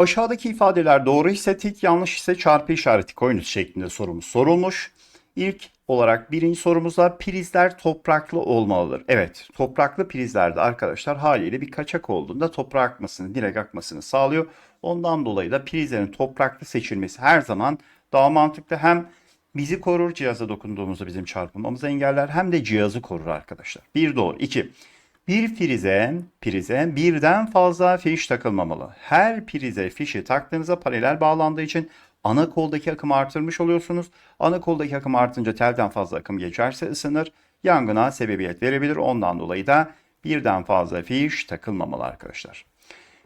Aşağıdaki ifadeler doğru ise tik, yanlış ise çarpı işareti koyunuz şeklinde sorumuz sorulmuş. İlk olarak birinci sorumuzda prizler topraklı olmalıdır. Evet, topraklı prizlerde arkadaşlar haliyle bir kaçak olduğunda toprağa akmasını, direkt akmasını sağlıyor. Ondan dolayı da prizlerin topraklı seçilmesi her zaman daha mantıklı. Hem bizi korur cihaza dokunduğumuzda bizim çarpılmamızı engeller hem de cihazı korur arkadaşlar. Bir doğru. İki. Bir prize, prize birden fazla fiş takılmamalı. Her prize fişi taktığınızda paralel bağlandığı için ana koldaki akımı artırmış oluyorsunuz. Ana koldaki akım artınca telden fazla akım geçerse ısınır. Yangına sebebiyet verebilir. Ondan dolayı da birden fazla fiş takılmamalı arkadaşlar.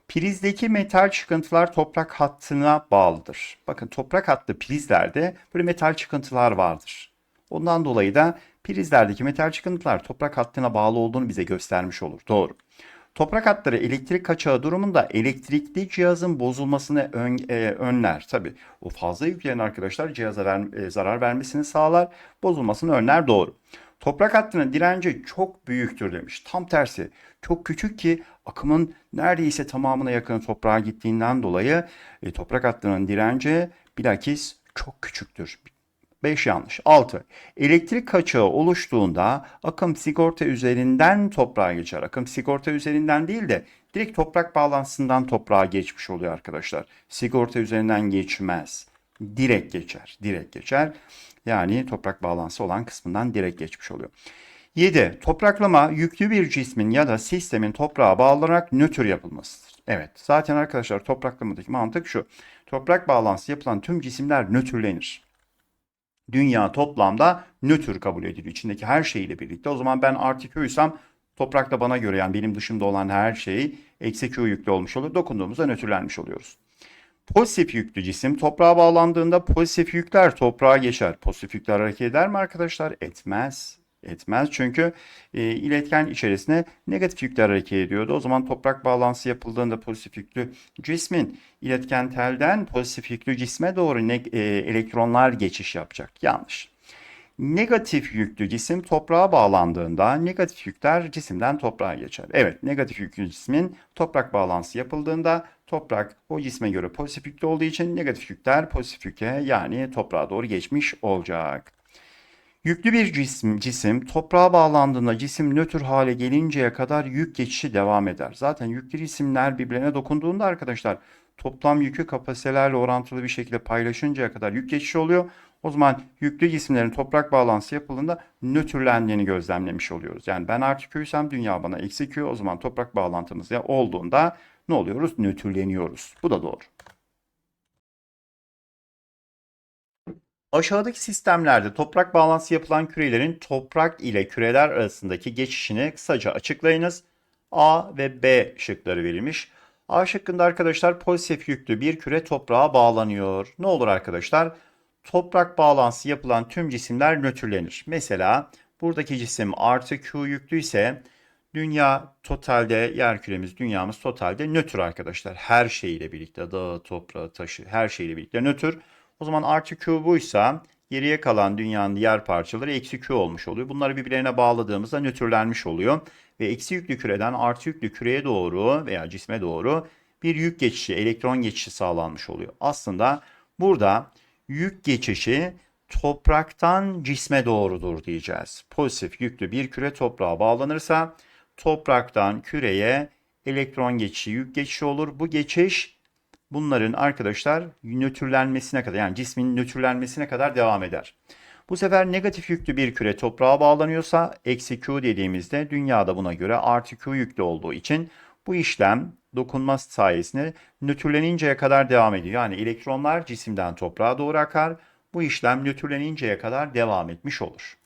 Prizdeki metal çıkıntılar toprak hattına bağlıdır. Bakın toprak hattı prizlerde böyle metal çıkıntılar vardır. Ondan dolayı da prizlerdeki metal çıkıntılar toprak hattına bağlı olduğunu bize göstermiş olur. Doğru. Toprak hatları elektrik kaçağı durumunda elektrikli cihazın bozulmasını ön, e, önler. Tabi o fazla yükleyen arkadaşlar cihaza ver, e, zarar vermesini sağlar, bozulmasını önler doğru. Toprak hattının direnci çok büyüktür demiş. Tam tersi çok küçük ki akımın neredeyse tamamına yakın toprağa gittiğinden dolayı e, toprak hattının direnci bilakis çok küçüktür. 5 yanlış. 6. Elektrik kaçağı oluştuğunda akım sigorta üzerinden toprağa geçer. Akım sigorta üzerinden değil de direkt toprak bağlantısından toprağa geçmiş oluyor arkadaşlar. Sigorta üzerinden geçmez. Direkt geçer. Direkt geçer. Yani toprak bağlantısı olan kısmından direkt geçmiş oluyor. 7. Topraklama yüklü bir cismin ya da sistemin toprağa bağlanarak nötr yapılmasıdır. Evet zaten arkadaşlar topraklamadaki mantık şu. Toprak bağlantısı yapılan tüm cisimler nötrlenir. Dünya toplamda nötr kabul ediliyor. İçindeki her şeyiyle birlikte. O zaman ben artı Q'ysam toprak da bana göre yani benim dışımda olan her şey eksi Q yüklü olmuş olur. Dokunduğumuzda nötrlenmiş oluyoruz. Pozitif yüklü cisim toprağa bağlandığında pozitif yükler toprağa geçer. Pozitif yükler hareket eder mi arkadaşlar? Etmez. Etmez çünkü e, iletken içerisine negatif yükler hareket ediyordu. O zaman toprak bağlantısı yapıldığında pozitif yüklü cismin iletken telden pozitif yüklü cisme doğru ne, e, elektronlar geçiş yapacak. Yanlış. Negatif yüklü cisim toprağa bağlandığında negatif yükler cisimden toprağa geçer. Evet, negatif yüklü cismin toprak bağlantısı yapıldığında toprak o cisme göre pozitif yüklü olduğu için negatif yükler pozitif yüke yani toprağa doğru geçmiş olacak. Yüklü bir cisim, cisim toprağa bağlandığında cisim nötr hale gelinceye kadar yük geçişi devam eder. Zaten yüklü cisimler birbirine dokunduğunda arkadaşlar toplam yükü kapasitelerle orantılı bir şekilde paylaşıncaya kadar yük geçişi oluyor. O zaman yüklü cisimlerin toprak bağlantısı yapıldığında nötrlendiğini gözlemlemiş oluyoruz. Yani ben artı Q'ysem dünya bana eksi o zaman toprak bağlantımız ya olduğunda ne oluyoruz? Nötrleniyoruz. Bu da doğru. Aşağıdaki sistemlerde toprak bağlantısı yapılan kürelerin toprak ile küreler arasındaki geçişini kısaca açıklayınız. A ve B şıkları verilmiş. A şıkkında arkadaşlar pozitif yüklü bir küre toprağa bağlanıyor. Ne olur arkadaşlar? Toprak bağlantısı yapılan tüm cisimler nötrlenir. Mesela buradaki cisim artı Q yüklü ise dünya totalde yer küremiz dünyamız totalde nötr arkadaşlar. Her şeyiyle birlikte dağı, toprağı, taşı her şeyiyle birlikte nötr. O zaman artı Q buysa geriye kalan dünyanın diğer parçaları eksi Q olmuş oluyor. Bunları birbirlerine bağladığımızda nötrlenmiş oluyor. Ve eksi yüklü küreden artı yüklü küreye doğru veya cisme doğru bir yük geçişi, elektron geçişi sağlanmış oluyor. Aslında burada yük geçişi topraktan cisme doğrudur diyeceğiz. Pozitif yüklü bir küre toprağa bağlanırsa topraktan küreye elektron geçişi, yük geçişi olur. Bu geçiş bunların arkadaşlar nötrlenmesine kadar yani cismin nötrlenmesine kadar devam eder. Bu sefer negatif yüklü bir küre toprağa bağlanıyorsa eksi Q dediğimizde dünyada buna göre artı Q yüklü olduğu için bu işlem dokunma sayesinde nötrleninceye kadar devam ediyor. Yani elektronlar cisimden toprağa doğru akar. Bu işlem nötrleninceye kadar devam etmiş olur.